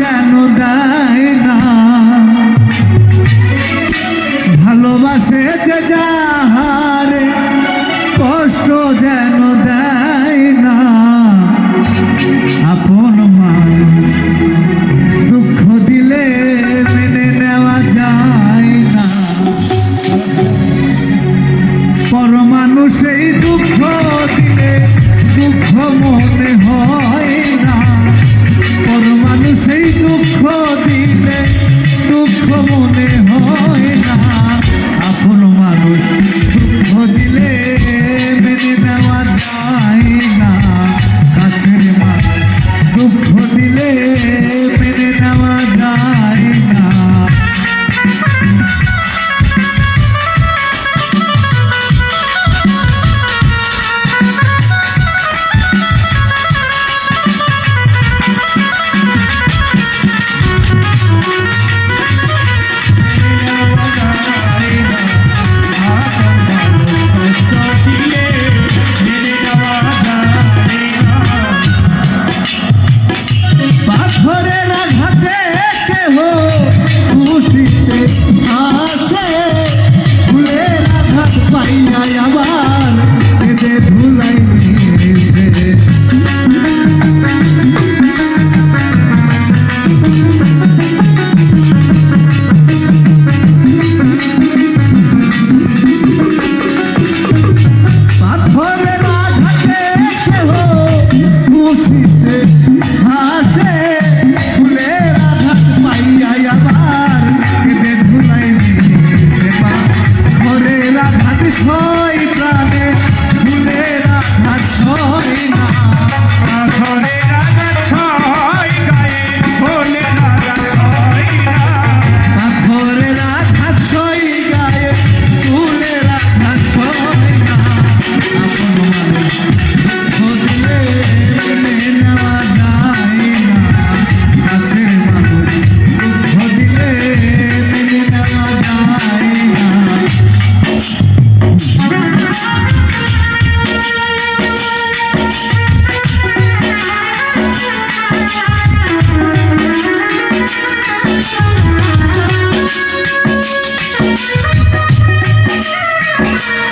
যেন দেয় না। ভালোবাসে যে যাহারে, কষ্ট যেন দেয় না। আপন মানুষ দুঃখ দিলে মেনে নেওয়া যায় না। পর মানুষেই দুঃখ দিলে দুঃখ মনে হয় মানুষেই দুঃখ দিলে দুঃখ মনে হয়। Thank